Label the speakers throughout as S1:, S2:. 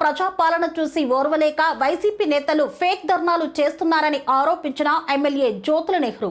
S1: ప్రజాపాలన చూసి ఓర్వలేక వైసీపీ నేతలు ఫేక్ ధర్నాలు చేస్తున్నారని ఆరోపించిన ఎమ్మెల్యే జ్యోతుల నెహ్రూ.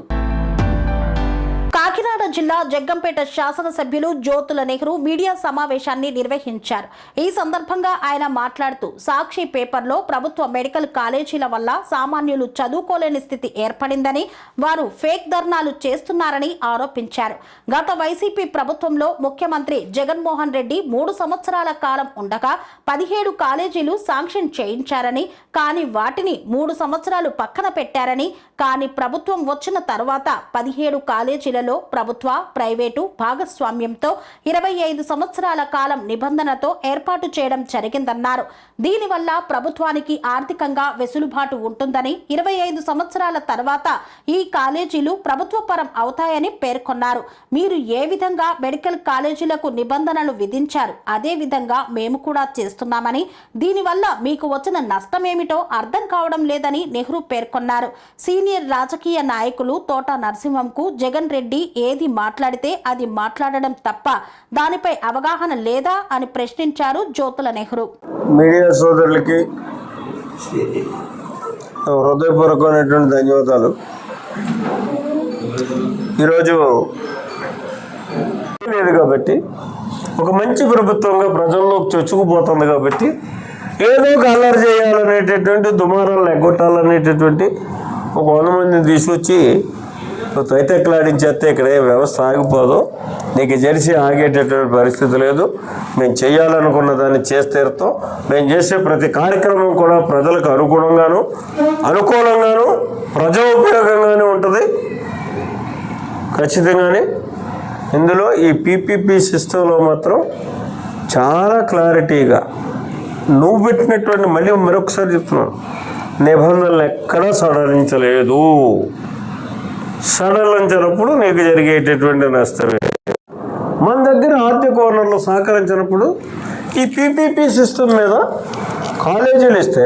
S1: జిల్లా జగ్గంపేట శాసనసభ్యులు జ్యోతుల నెహ్రూ మీడియా సమావేశాన్ని నిర్వహించారు. ఈ సందర్భంగా ఆయన మాట్లాడుతూ సాక్షి పేపర్లో ప్రభుత్వ మెడికల్ కాలేజీల వల్ల సామాన్యులు చదువుకోలేని స్థితి ఏర్పడిందని వారు ఫేక్ ధర్నాలు చేస్తున్నారని ఆరోపించారు. గత వైసీపీ ప్రభుత్వంలో ముఖ్యమంత్రి జగన్మోహన్ రెడ్డి మూడు సంవత్సరాల కాలం ఉండగా పదిహేడు కాలేజీలు శాంక్షన్ చేయించారని కానీ వాటిని మూడు సంవత్సరాలు పక్కన పెట్టారని కానీ ప్రభుత్వం వచ్చిన తర్వాత పదిహేడు కాలేజీలలో ప్రభుత్వ ప్రైవేటు భాగస్వామ్యంతో ఇరవై ఐదు సంవత్సరాల కాలం నిబంధనతో ఏర్పాటు చేయడం జరిగిందన్నారు. దీనివల్ల ప్రభుత్వానికి ఆర్థికంగా వెసులుబాటు ఉంటుందని ఇరవై ఐదు సంవత్సరాల తర్వాత ఈ కాలేజీలు ప్రభుత్వపరం అవుతాయని పేర్కొన్నారు. మీరు ఏ విధంగా మెడికల్ కాలేజీలకు నిబంధనలు విధించారు అదే విధంగా మేము కూడా చేస్తున్నామని దీనివల్ల మీకు వచ్చిన నష్టమేమిటో అర్థం కావడం లేదని నెహ్రూ పేర్కొన్నారు. సీనియర్ రాజకీయ నాయకులు తోట నరసింహంకు జగన్ రెడ్డి ఏది మాట్లాడితే అది మాట్లాడడం తప్ప దానిపై అవగాహన లేదా అని ప్రశ్నించారు జ్యోతుల నెహ్రూ.
S2: మీడియా సోదరులకి హృదయపూర్వకమైనటువంటి ధన్యవాదాలు. ఈరోజు లేదు కాబట్టి ఒక మంచి ప్రభుత్వంగా ప్రజల్లోకి చొచ్చుకుపోతుంది కాబట్టి ఏదో కలర్ చేయాలనేటటువంటి దుమారాలు ఎగ్గొట్టాలనేటటువంటి ఒక వంద మందిని తీసుకొచ్చి నువ్వు తైతెక్కలాడించేస్తే ఇక్కడ ఏ వ్యవస్థ ఆగిపోదు. నీకు జెర్సీ ఆగేటటువంటి పరిస్థితి లేదు. మేము చేయాలనుకున్న దాన్ని చేస్తేరుతాం మేము చేసే ప్రతి కార్యక్రమం కూడా ప్రజలకు అనుగుణంగాను అనుకూలంగాను ప్రజోపయోగంగానే ఉంటుంది. ఖచ్చితంగానే. ఇందులో ఈ పీపీపీ సిస్టంలో మాత్రం చాలా క్లారిటీగా నువ్వు పెట్టినటువంటి మళ్ళీ మరొకసారి చెప్తున్నాను. నిబంధనలు ఎక్కడా సడలించలేదు. సడలించినప్పుడు నీకు జరిగేటటువంటి నష్టమే. మన దగ్గర ఆర్థిక ఓనర్లు సహకరించినప్పుడు ఈ పీపీపీ సిస్టమ్ మీద కాలేజీలు ఇస్తే